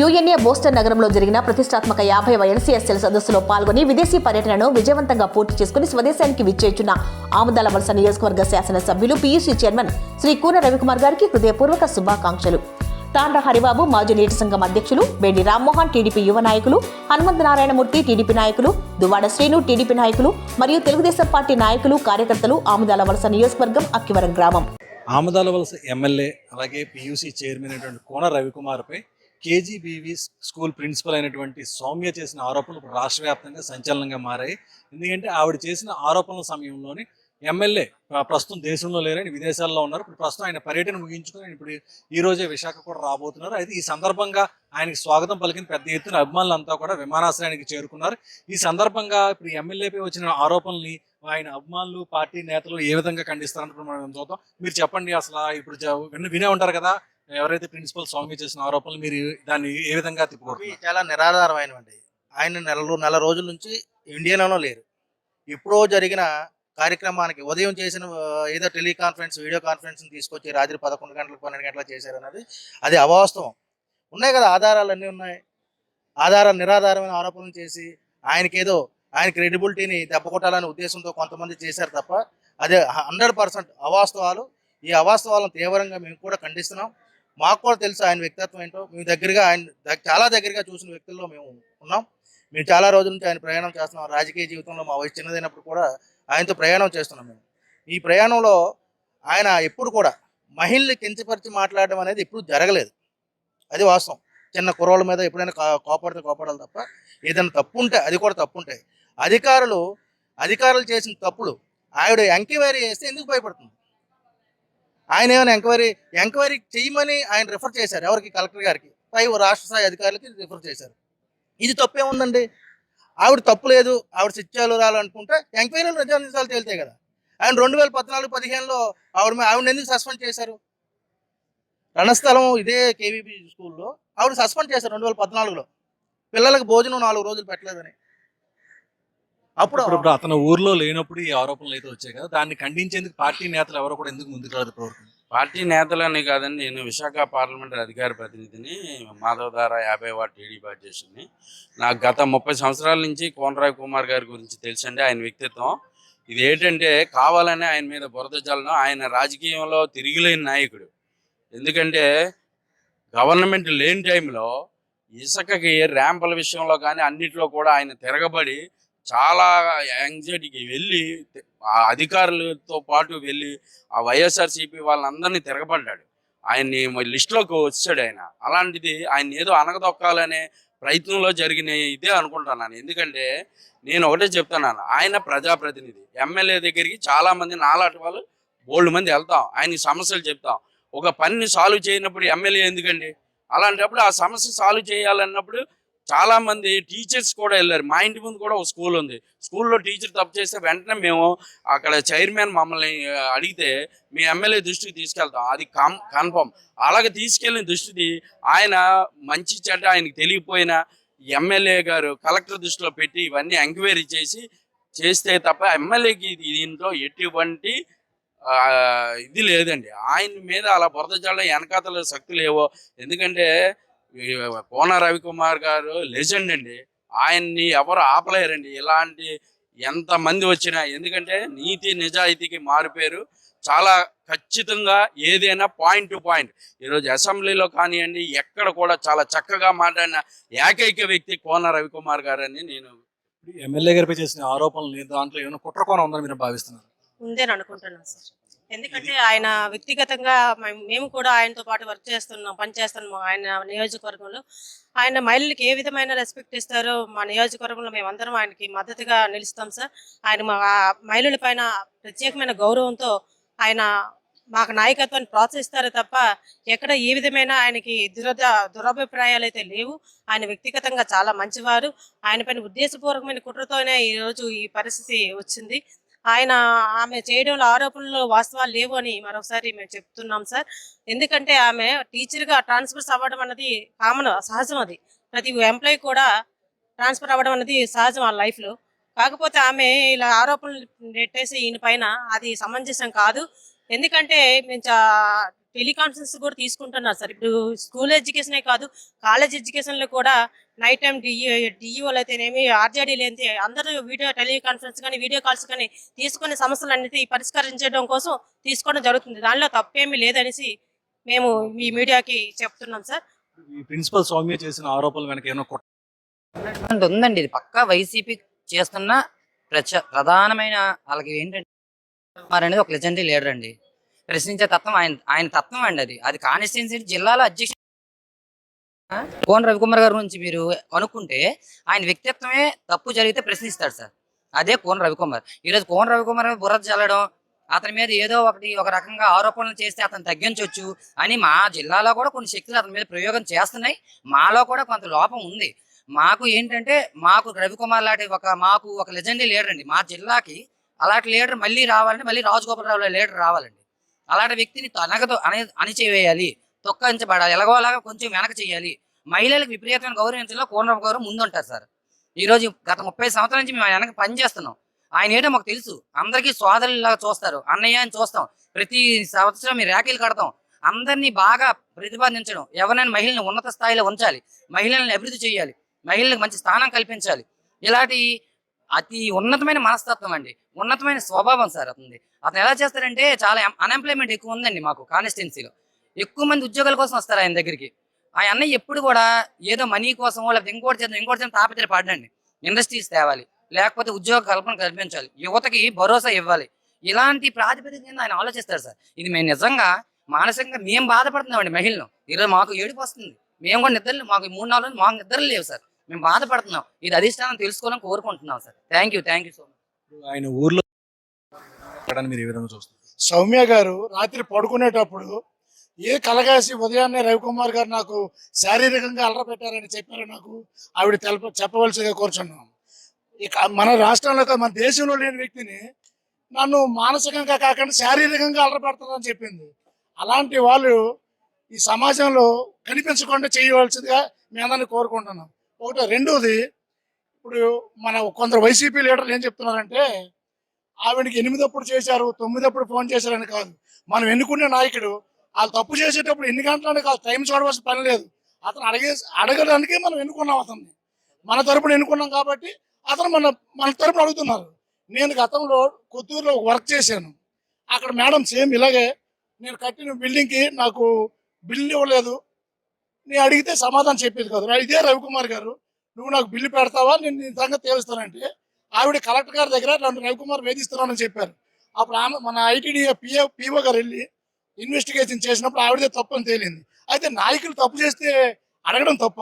UNA Boston నగరంలో జరిగిన ప్రతిష్టాత్మక యాభైవ ఎన్సీఎస్ఎల్ సదస్సులో పాల్గొని విదేశీ పర్యటనను విజయవంతంగా పూర్తి చేసుకుని స్వదేశానికి విచ్చేచున్న ఆముదాల వలస నియోజకవర్గ శాసనసభ్యులు పీయూసీ చైర్మన్ శ్రీ కూన రవికుమార్ గారికి హృదయపూర్వక శుభాకాంక్షలు. తాండ్ర హరిబాబు మాజీ నీటి సంఘం అధ్యక్షులు బేడి రామ్మోహన్ టీడీపీ యువ నాయకులు హనుమంత నారాయణమూర్తి టీడీపీ నాయకులు దువాడ శ్రీను టీడీపీ నాయకులు మరియు తెలుగుదేశం పార్టీ నాయకులు కార్యకర్తలు ఆముదాల వలస నియోజకవర్గం అక్కివరం గ్రామం. ఆముదాల వలస ఎమ్మెల్యే అలాగే పియూసీ చైర్మన్ అయినటువంటి కోన రవికుమార్పై కేజీబీవీ స్కూల్ ప్రిన్సిపల్ అయినటువంటి సౌమ్య చేసిన ఆరోపణలు ఇప్పుడు రాష్ట్ర వ్యాప్తంగా సంచలనంగా మారాయి. ఎందుకంటే ఆవిడ చేసిన ఆరోపణల సమయంలోనే ఎమ్మెల్యే ప్రస్తుతం దేశంలో లేరని విదేశాల్లో ఉన్నారు. ఇప్పుడు ప్రస్తుతం ఆయన పర్యటన ముగించుకుని ఇప్పుడు ఈ రోజే విశాఖ కూడా రాబోతున్నారు. అయితే ఈ సందర్భంగా ఆయనకి స్వాగతం పలికిన పెద్ద ఎత్తున అభిమానులంతా కూడా విమానాశ్రయానికి చేరుకున్నారు. ఈ సందర్భంగా ఇప్పుడు ఎమ్మెల్యేపై వచ్చిన ఆరోపణల్ని ఆయన అభిమానులు పార్టీ నేతలు ఏ విధంగా ఖండిస్తారంటే మనం చూద్దాం. మీరు చెప్పండి అసలు ఇప్పుడు విన్న- వినే ఉంటారు కదా. ఎవరైతే ప్రిన్సిపల్ స్వామి చేసిన ఆరోపణలు మీరు దాన్ని ఏ విధంగా తిప్పుకోరు చాలా నిరాధారమైనవండి. ఆయన నెల నెల రోజుల నుంచి ఇండియాలోనూ లేరు. ఎప్పుడో జరిగిన కార్యక్రమానికి ఉదయం చేసిన ఏదో టెలికాన్ఫరెన్స్ వీడియో కాన్ఫరెన్స్ తీసుకొచ్చి రాత్రి పదకొండు గంటలకు పన్నెండు గంటలకు చేశారన్నది అది అవాస్తవం. ఉన్నాయి కదా ఆధారాలు అన్నీ ఉన్నాయి. ఆధారాలు నిరాధారమైన ఆరోపణలు చేసి ఆయనకేదో ఆయన క్రెడిబిలిటీని దెబ్బకొట్టాలనే ఉద్దేశంతో కొంతమంది చేశారు తప్ప అదే హండ్రెడ్ పర్సెంట్ అవాస్తవాలు. ఈ అవాస్తవాలను తీవ్రంగా మేము కూడా ఖండిస్తున్నాం. మాకు కూడా తెలుసు ఆయన వ్యక్తిత్వం ఏంటో. మేము దగ్గరగా ఆయన చాలా దగ్గరగా చూసిన వ్యక్తుల్లో మేము ఉన్నాం. మేము చాలా రోజుల నుంచి ఆయన ప్రయాణం చేస్తున్నాం. రాజకీయ జీవితంలో మా వయసు చిన్నదైనప్పుడు కూడా ఆయనతో ప్రయాణం చేస్తున్నాం మేము. ఈ ప్రయాణంలో ఆయన ఎప్పుడు కూడా మహిళని కించపరిచి మాట్లాడడం అనేది ఎప్పుడు జరగలేదు. అది వాస్తవం. చిన్న కుర్రోళ్ళ మీద ఎప్పుడైనా కా- కోపడితే కోపడాలి తప్ప ఏదైనా తప్పు ఉంటే అది కూడా తప్పు ఉంటాయి. అధికారులు అధికారులు చేసిన తప్పులు ఆవిడ ఎంక్వైరీ చేస్తే ఎందుకు భయపడుతుంది? ఆయన ఏమైనా ఎంక్వైరీ ఎంక్వైరీ చేయమని ఆయన రిఫర్ చేశారు. ఎవరికి? కలెక్టర్ గారికి. పై రాష్ట్ర స్థాయి అధికారులకి రిఫర్ చేశారు. ఇది తప్పే ఉందండి. ఆవిడ తప్పు లేదు. ఆవిడ శిక్షలు రాలనుకుంటే ఎంక్వైరీలు నిజాలు తేలితే కదా. ఆయన రెండు వేల పద్నాలుగు పదిహేనులో ఆవిడ ఆవిడ ఎందుకు సస్పెండ్ చేశారు? రణస్థలం ఇదే కేవీపీ స్కూల్లో. ఆవిడ సస్పెండ్ చేశారు రెండు వేల పద్నాలుగులో. పిల్లలకు భోజనం నాలుగు రోజులు పెట్టలేదని. అప్పుడు ఇప్పుడు ఇప్పుడు అతను ఊర్లో లేనప్పుడు ఈ ఆరోపణలు అయితే వచ్చాయి కదా. దాన్ని ఖండించేందుకు పార్టీ నేతలు ఎవరు కూడా ఎందుకు ముందుకు రాదు ప్రవర్తన పార్టీ నేతలని కాదండి నేను విశాఖ పార్లమెంటరీ అధికార ప్రతినిధిని మాధవధార యాభై వార్డు టీడీపీ అధ్యక్షుడిని నాకు గత ముప్పై సంవత్సరాల నుంచి కోనరావు కుమార్ గారి గురించి తెలుసండి ఆయన వ్యక్తిత్వం. ఇది ఏంటంటే కావాలని ఆయన మీద బురద జల్లడం ఆయన రాజకీయంలో తిరిగిలేని నాయకుడు. ఎందుకంటే గవర్నమెంట్ లేని టైంలో ఇసుకకి ర్యాంపుల విషయంలో కానీ అన్నిట్లో కూడా ఆయన తిరగబడి చాలా యాంగ్జైటీకి వెళ్ళి ఆ అధికారులతో పాటు వెళ్ళి ఆ వైఎస్ఆర్సీపీ వాళ్ళందరినీ తిరగబడ్డాడు. ఆయన్ని లిస్టులోకి వచ్చాడు ఆయన. అలాంటిది ఆయన ఏదో అనగదొక్కాలనే ప్రయత్నంలో జరిగిన ఇదే అనుకుంటున్నాను ఎందుకంటే నేను ఒకటే చెప్తున్నాను. ఆయన ప్రజాప్రతినిధి. ఎమ్మెల్యే దగ్గరికి చాలామంది నాలాంటి వాళ్ళు బోల్డ్ మంది వెళ్తాం. ఆయనకి సమస్యలు చెప్తాం. ఒక పనిని సాల్వ్ చేయనప్పుడు ఎమ్మెల్యే ఎందుకండి? అలాంటప్పుడు ఆ సమస్య సాల్వ్ చేయాలన్నప్పుడు చాలా మంది టీచర్స్ కూడా వెళ్ళారు. మా ఇంటి ముందు కూడా ఒక స్కూల్ ఉంది. స్కూల్లో టీచర్ తప్పు చేస్తే వెంటనే మేము అక్కడ చైర్మన్ మమ్మల్ని అడిగితే మీ ఎమ్మెల్యే దృష్టికి తీసుకెళ్తాం. అది కం కన్ఫర్మ్. అలాగే తీసుకెళ్ళిన దృష్టిది ఆయన మంచి చెడ్డ ఆయనకి తెలియపోయిన ఎమ్మెల్యే గారు కలెక్టర్ దృష్టిలో పెట్టి ఇవన్నీ ఎంక్వైరీ చేసి చేస్తే తప్ప ఎమ్మెల్యేకి దీంట్లో ఎటువంటి ఇది లేదండి. ఆయన మీద అలా బురద జల్ల వెనకాతల శక్తి లేవో ఎందుకంటే కోన రవికుమార్ గారు లెజెండ్ అండి. ఆయన్ని ఎవరు ఆపలేరండి. ఇలాంటి ఎంత మంది వచ్చినా ఎందుకంటే నీతి నిజాయితీకి మారిపోయారు చాలా ఖచ్చితంగా ఏదైనా పాయింట్ టు పాయింట్ ఈరోజు అసెంబ్లీలో కానివ్వండి ఎక్కడ కూడా చాలా చక్కగా మాట్లాడిన ఏకైక వ్యక్తి కోన రవికుమార్ గారు అని నేను ఎమ్మెల్యే గారిపై చేసిన ఆరోపణలు దాంట్లో ఏమైనా కుట్రకోణం ఉందని మీరు భావిస్తున్నారు? ఉందని అనుకుంటున్నాను సార్. ఎందుకంటే ఆయన వ్యక్తిగతంగా మేము- మేము కూడా ఆయనతో పాటు వర్క్ చేస్తున్నాం పనిచేస్తున్నాం ఆయన నియోజకవర్గంలో. ఆయన మహిళలకు ఏ విధమైన రెస్పెక్ట్ ఇస్తారో మా నియోజకవర్గంలో మేమందరం ఆయనకి మద్దతుగా నిలుస్తాం సార్. ఆయన మా మహిళల పైన ప్రత్యేకమైన గౌరవంతో ఆయన మాకు నాయకత్వాన్ని ప్రోత్సహిస్తారు తప్ప ఎక్కడ ఏ విధమైన ఆయనకి దురద దురభిప్రాయాలు అయితే లేవు. ఆయన వ్యక్తిగతంగా చాలా మంచివారు. ఆయన పైన ఉద్దేశపూర్వకమైన కుట్రతోనే ఈ రోజు ఈ పరిస్థితి వచ్చింది. ఆయన ఆమె చేయడంలో ఆరోపణలు వాస్తవాలు లేవు అని మరొకసారి మేము చెప్తున్నాం సార్. ఎందుకంటే ఆమె టీచర్గా ట్రాన్స్ఫర్స్ అవ్వడం అన్నది కామన్ సహజం అది. ప్రతి ఎంప్లాయీ కూడా ట్రాన్స్ఫర్ అవ్వడం అనేది సహజం ఆ లైఫ్లో. కాకపోతే ఆమె ఇలా ఆరోపణలు నెట్టేసి ఈయన పైన అది సమంజసం కాదు. ఎందుకంటే మేము టెలికాన్ఫరెన్స్ కూడా తీసుకుంటున్నారు సార్. ఇప్పుడు స్కూల్ ఎడ్యుకేషనే కాదు కాలేజ్ ఎడ్యుకేషన్లో కూడా నైట్ టైం డిఈ డిఈఓలు అయితేనేమి ఆర్జేడీలు అయితే అందరూ వీడియో టెలికాన్ఫరెన్స్ కానీ వీడియో కాల్స్ కానీ తీసుకునే సమస్యలు అనేది పరిష్కరించడం కోసం తీసుకోవడం జరుగుతుంది. దానిలో తప్పేమీ లేదనేసి మేము ఈ మీడియాకి చెప్తున్నాం సార్. ఈ ప్రిన్సిపల్ సౌమ్య చేసిన ఆరోపణలు వెనక అంటే ఉందండి ఇది పక్కా వైసీపీ చేస్తున్న ప్రచ ప్రధానమైన వాళ్ళకి ఏంటంటే ఒక లెజెండరీ లీడర్ అండి. ప్రశ్నించే తత్వం ఆయన ఆయన తత్వం అండి అది. అది కాన్స్టిట్యున్సీ జిల్లాలో అధ్యక్ష కోన రవికుమార్ గారి నుంచి మీరు అనుకుంటే ఆయన వ్యక్తిత్వమే తప్పు జరిగితే ప్రశ్నిస్తాడు సార్. అదే కోన రవికుమార్. ఈరోజు కోన రవికుమార్ బుర్ర చల్లడం అతని మీద ఏదో ఒకటి ఒక రకంగా ఆరోపణలు చేస్తే అతను తగ్గించవచ్చు అని మా జిల్లాలో కూడా కొన్ని శక్తులు అతని మీద ప్రయోగం చేస్తున్నాయి. మాలో కూడా కొంత లోపం ఉంది. మాకు ఏంటంటే మాకు రవికుమార్ లాంటి ఒక మాకు ఒక లెజెండరీ లీడర్ అండి. మా జిల్లాకి అలాంటి లీడర్ మళ్ళీ రావాలంటే మళ్ళీ రాజగోపాలరావు లీడర్ రావాలండి. అలాంటి వ్యక్తిని తనగతో అనే అణిచివేయాలి. తొక్కించబడాలి. ఎలాగోలాగా కొంచెం వెనక చేయాలి. మహిళలకు విపరీతమైన గౌరవించడంలో కోనరావు గారు ముందుంటారు సార్. ఈరోజు గత ముప్పై సంవత్సరాల నుంచి మేము ఆయన వెనక పనిచేస్తున్నాం ఆయన ఏంటో మాకు తెలుసు. అందరికీ సోదరులాగా చూస్తారు. అన్నయ్య అని చూస్తాం. ప్రతి సంవత్సరం మీ ర్యాకీలు కడతాం. అందరినీ బాగా ప్రతిపాదించడం ఎవరైనా మహిళలను ఉన్నత స్థాయిలో ఉంచాలి. మహిళలను అభివృద్ధి చేయాలి. మహిళలకు మంచి స్థానం కల్పించాలి. ఇలాంటి అతి ఉన్నతమైన మనస్తత్వం అండి. ఉన్నతమైన స్వభావం సార్ అతనిది. అతను ఎలా చేస్తారంటే చాలా అన్ఎంప్లాయ్మెంట్ ఎక్కువ ఉందండి మాకు కాన్స్టిట్యున్సీలో ఎక్కువ మంది ఉద్యోగాల కోసం వస్తారు ఆయన దగ్గరికి. ఆ అన్నయ్య ఎప్పుడు కూడా ఏదో మనీ కోసం లేకపోతే ఇంకోటి చేద్దాం ఇంకోటి చేద్దాం తాపత్ర పడండి ఇండస్ట్రీస్ తేవాలి. లేకపోతే ఉద్యోగ కల్పన కల్పించాలి. యువతకి భరోసా ఇవ్వాలి. ఇలాంటి ప్రాతిపదికన ఆయన ఆలోచిస్తారు సార్. ఇది మేము నిజంగా మానసికంగా మేము బాధపడుతున్నామండి మహిళలు. ఈరోజు మాకు ఏడుపు వస్తుంది. మేము కూడా నిద్రలు మాకు మూడు నాలుగు రోజులు మాకు నిద్రలు లేవు సార్. మేము బాధపడుతున్నాం. ఇది అధిష్టానం తెలుసుకోవాలని కోరుకుంటున్నాం sir. Thank you thank you so much ఆయన ఊర్లో మీరు ఏ విధంగా చూస్తారు సౌమ్య గారు రాత్రి పడుకునేటప్పుడు ఏ కలగాసి ఉదయాన్నే రవికుమార్ గారు నాకు శారీరకంగా అలర పెట్టారని చెప్పారు నాకు ఆవిడ తెలప చెప్పవలసిగా కోరుచున్నాం. ఇక మన రాష్ట్రంలో మన దేశంలో లేని వ్యక్తిని నన్ను మానసికంగా కాకుండా శారీరకంగా అలర పెడతారని చెప్పింది. అలాంటి వాళ్ళు ఈ సమాజంలో కనిపించకుండా చేయవలసిందిగా మీ అందరిని కోరుకుంటున్నాం. ఒకటి రెండోది ఇప్పుడు మన కొందరు వైసీపీ లీడర్లు ఏం చెప్తున్నారంటే ఆవిడకి ఎనిమిదప్పుడు చేశారు తొమ్మిదప్పుడు ఫోన్ చేశారని కాదు. మనం ఎన్నుకునే నాయకుడు వాళ్ళు తప్పు చేసేటప్పుడు ఎన్ని గంటలని కాదు టైం చూడవలసిన పని లేదు. అతను అడిగే అడగడానికే మనం ఎన్నుకున్నాం అతన్ని. మన తరపున ఎన్నుకున్నాం కాబట్టి అతను మన మన తరపున అడుగుతున్నారు. నేను గతంలో కొత్తూరులో వర్క్ చేశాను. అక్కడ మేడం సేమ్ ఇలాగే నేను కట్టిన బిల్డింగ్కి నాకు బిల్లు ఇవ్వలేదు. నేను అడిగితే సమాధానం చెప్పేది కాదు. ఇదే రవికుమార్ గారు నువ్వు నాకు బిల్లు పెడతావా? నేను నీ సంగతి తేలుస్తానంటే ఆవిడ కలెక్టర్ గారి దగ్గర నన్ను రవికుమార్ వేధిస్తున్నానని చెప్పారు. అప్పుడు ఆమె మన ఐటీడీ పిఓ పిఓ గారు వెళ్ళి ఇన్వెస్టిగేషన్ చేసినప్పుడు ఆవిడదే తప్పు అని తేలింది. అయితే నాయకులు తప్పు చేస్తే అడగడం తప్ప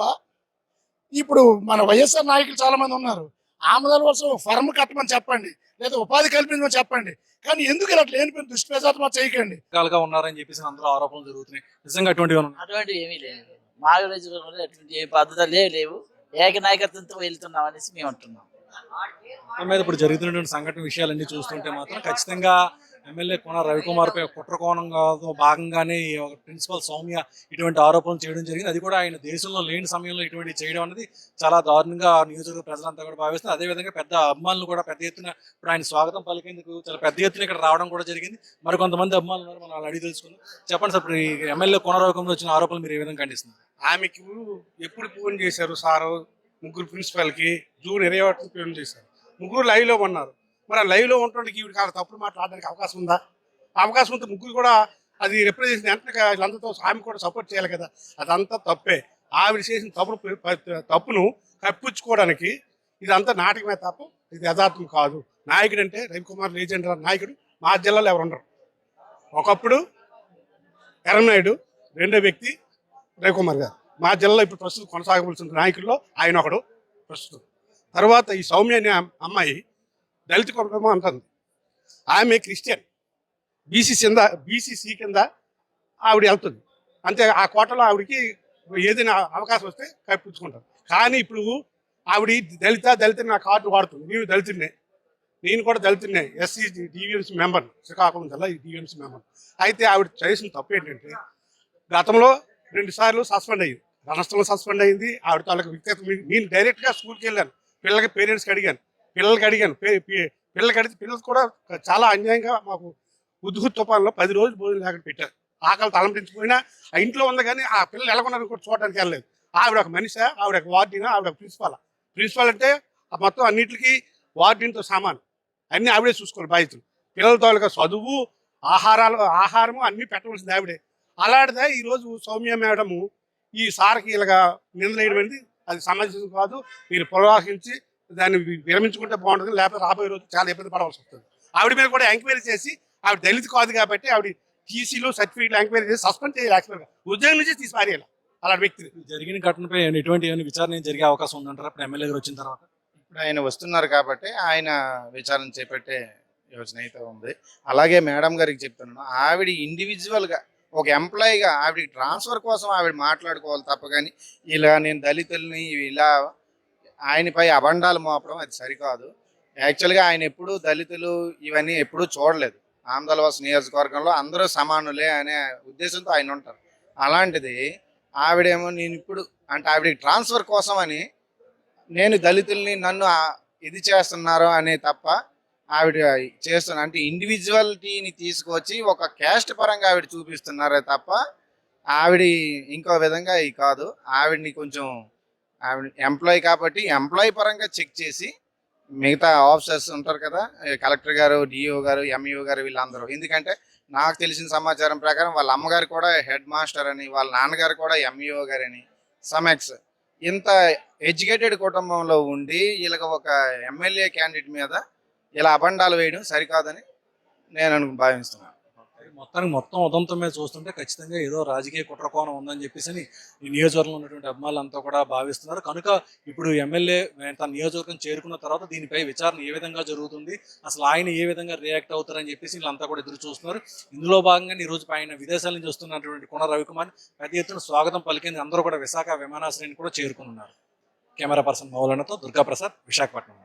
ఇప్పుడు మన వైఎస్ఆర్ నాయకులు చాలా మంది ఉన్నారు. ఆమదాల కోసం ఫర్మ్ కట్టమని చెప్పండి లేదా ఉపాధి కల్పించమని చెప్పండి. కానీ ఎందుకు ఇలా లేనిపోయిన దుష్టి ప్రచారం చేయకండి? రకాలుగా ఉన్నారని చెప్పేసి అందరూ ఆరోపణలు జరుగుతున్నాయి. నిజంగా అటువంటివి ఉన్నాయా? అటువంటివి ఏమీ లేదు మా ఎటువంటి అటువంటి పద్ధతులు లేవు. ఏకనాయకత్వంతో వెళ్తున్నాం అనేసి మేము అంటున్నాం. మీద ఇప్పుడు జరుగుతున్నటువంటి సంఘటన విషయాలన్నీ చూస్తుంటే మాత్రం ఖచ్చితంగా ఎమ్మెల్యే కోన రవికుమార్ పై కుట్ర కోణంగా భాగంగానే ఒక ప్రిన్సిపల్ సౌమ్య ఇటువంటి ఆరోపణలు చేయడం జరిగింది. అది కూడా ఆయన దేశంలో లేని సమయంలో ఇటువంటి చేయడం అనేది చాలా దారుణంగా నియోజకవర్గ ప్రజలంతా కూడా భావిస్తారు అదేవిధంగా పెద్ద అభిమానులు కూడా పెద్ద ఎత్తున ఇప్పుడు ఆయన స్వాగతం పలికేందుకు చాలా పెద్ద ఎత్తున ఇక్కడ రావడం కూడా జరిగింది. మరి కొంతమంది అభిమానులు ఉన్నారు మనం వాళ్ళని అడిగి తెలుసుకుందాం. చెప్పండి సార్ ఇప్పుడు ఈ ఎమ్మెల్యే కోన రవికుమార్ వచ్చిన ఆరోపణలు మీరు ఏ విధంగా ఖండిస్తున్నారు? ఆమెకి ఎప్పుడు ఫోన్ చేశారు సారు? ముగ్గురు ప్రిన్సిపల్కి జూన్ ఇరవై ఒకటి ఫోన్ చేశారు. ముగ్గురు లైవ్లో ఉన్నారు. మరి లైవ్లో ఉండడానికి ఈవిడ కాదు తప్పుడు మాట్లాడడానికి అవకాశం ఉందా? అవకాశం ఉంటే ముగ్గురు కూడా అది రిప్రజెంట్ వెంటనే వీళ్ళందరితో ఆమె కూడా సపోర్ట్ చేయాలి కదా. అదంతా తప్పే. ఆవిడ చేసిన తప్పుడు తప్పును కప్పించుకోవడానికి ఇదంతా నాటకమే తప్ప ఇది యథార్థం కాదు. నాయకుడు అంటే రవికుమార్ లేజెండర్ నాయకుడు. మా జిల్లాలో ఎవరు ఉండరు. ఒకప్పుడు ఎర్రనాయుడు రెండో వ్యక్తి రవికుమార్ గారు. మా జిల్లాలో ఇప్పుడు ప్రస్తుతం కొనసాగవలసిన నాయకుల్లో ఆయన ఒకడు ప్రస్తుతం. తర్వాత ఈ సౌమ్య అనే అమ్మాయి దళిత కుటుంబం అంటుంది. ఆమె క్రిస్టియన్. బీసీ కింద బీసీసీ కింద ఆవిడ వెళ్తుంది. అంతే ఆ కోటలో ఆవిడకి ఏదైనా అవకాశం వస్తే కప్పించుకుంటారు. కానీ ఇప్పుడు ఆవిడ దళిత దళిత నా కార్డు వాడుతుంది. నేను దళితుడినే. నేను కూడా దళితుడినే. SC DVMC member. శ్రీకాకుళం జిల్లా డివిఎంసీ మెంబర్. అయితే ఆవిడ చేసిన తప్పు ఏంటంటే గతంలో రెండుసార్లు సస్పెండ్ అయ్యింది. రాష్ట్రంలో సస్పెండ్ అయింది ఆవిడ తాలూకు వ్యక్తిగత నేను డైరెక్ట్గా స్కూల్కి వెళ్ళాను. పిల్లలకి పేరెంట్స్కి అడిగాను. పిల్లలకి అడిగాను. పిల్లలకి అడిగితే పిల్లలు కూడా చాలా అన్యాయంగా మాకు ఉద్దుగు తుఫాన్లో పది రోజులు భోజనం లేకుండా పెట్టారు. ఆకలి తలంపించిపోయినా ఆ ఇంట్లో ఉంది కానీ ఆ పిల్లలు ఎలాగొన్నారు కూడా చూడడానికి వెళ్ళలేదు. ఆవిడ ఒక మనిషి ఆవిడ ఒక వార్డిన్ ఆవిడ ప్రిన్సిపాల్. ప్రిన్సిపాల్ అంటే ఆ మొత్తం అన్నిటికీ వార్డిన్తో సామాన్. అన్నీ ఆవిడే చూసుకోవాలి బాధ్యతలు. పిల్లలతో చదువు ఆహారాలు ఆహారము అన్ని పెట్టవలసింది ఆవిడే. అలాంటిదే ఈరోజు సౌమ్య మేడము ఈ సార్కి ఇలాగా నిందలేయడం అనేది అది సమంజసం కాదు. మీరు పునరాహించి దాన్ని విరమించుకుంటే బాగుంటుంది లేకపోతే రాబోయే రోజు చాలా ఇబ్బంది పడవలసి వస్తుంది. ఆవిడ మీద కూడా ఎంక్వైరీ చేసి ఆవిడ దళిత కాదు కాబట్టి ఆవిడ టీసీలు సర్టిఫికేట్లు ఎంక్వైరీ చేసి సస్పెండ్ చేయాలి యాక్చువల్గా. ఉద్యోగం నుంచి తీసి పారేయాలి అలాంటి వ్యక్తిని జరిగిన ఘటనపై ఎటువంటి ఏమైనా విచారణ జరిగే అవకాశం ఉందంటారా? ఇప్పుడు ఎమ్మెల్యే గారు వచ్చిన తర్వాత. ఇప్పుడు ఆయన వస్తున్నారు కాబట్టి ఆయన విచారణ చేపట్టే యోచన అయితే ఉంది. అలాగే మేడం గారికి చెప్తున్నాను ఆవిడ ఇండివిజువల్గా ఒక ఎంప్లాయీగా ఆవిడ ట్రాన్స్ఫర్ కోసం ఆవిడ మాట్లాడుకోవాలి తప్ప కానీ ఇలా నేను దళితుల్ని ఇలా ఆయనపై అబండాలు మోపడం అది సరికాదు. యాక్చువల్గా ఆయన ఎప్పుడు దళితులు ఇవన్నీ ఎప్పుడూ చూడలేదు. ఆంధ్రవాస నియోజకవర్గంలో అందరూ సమానులే అనే ఉద్దేశంతో ఆయన ఉంటారు. అలాంటిది ఆవిడేమో నేను ఇప్పుడు అంటే ఆవిడకి ట్రాన్స్ఫర్ కోసం అని నేను దళితుల్ని నన్ను ఇది చేస్తున్నారు అనే తప్ప ఆవిడ చేస్తున్న అంటే ఇండివిజువాలిటీని తీసుకొచ్చి ఒక క్యాస్ట్ పరంగా ఆవిడ చూపిస్తున్నారే తప్ప ఆవిడ ఇంకో విధంగా ఇది కాదు. ఆవిడని కొంచెం ఎంప్లాయీ కాబట్టి ఎంప్లాయీ పరంగా చెక్ చేసి మిగతా ఆఫీసర్స్ ఉంటారు కదా కలెక్టర్ గారు డిఓ గారు ఎంఈఓ గారు వీళ్ళందరూ. ఎందుకంటే నాకు తెలిసిన సమాచారం ప్రకారం వాళ్ళ అమ్మగారు కూడా హెడ్ మాస్టర్ అని వాళ్ళ నాన్నగారు కూడా ఎంఈఓ గారని సమెక్స్ ఇంత ఎడ్యుకేటెడ్ కుటుంబంలో ఉండి వీళ్ళకి ఒక ఎమ్మెల్యే క్యాండిడేట్ మీద ఇలా అబండాలు వేయడం సరికాదని నేను అను భావిస్తున్నాను. మొత్తానికి మొత్తం ఉదంతం మీద చూస్తుంటే ఖచ్చితంగా ఏదో రాజకీయ కుట్రకోణం ఉందని చెప్పేసి ఈ నియోజకవర్గంలో ఉన్నటువంటి అభిమానులంతా కూడా భావిస్తున్నారు. కనుక ఇప్పుడు ఎమ్మెల్యే తన నియోజకవర్గం చేరుకున్న తర్వాత దీనిపై విచారణ ఏ విధంగా జరుగుతుంది అసలు ఆయన ఏ విధంగా రియాక్ట్ అవుతారని చెప్పేసి వీళ్ళంతా కూడా ఎదురు చూస్తున్నారు. ఇందులో భాగంగా ఈ రోజు ఆయన విదేశాల నుంచి వస్తున్నటువంటి కొన రవికుమార్ పెద్ద ఎత్తున స్వాగతం పలికింది అందరూ కూడా విశాఖ విమానాశ్రయాన్ని కూడా చేరుకున్నారు కెమెరా పర్సన్ మౌలనతో దుర్గాప్రసాద్ విశాఖపట్నం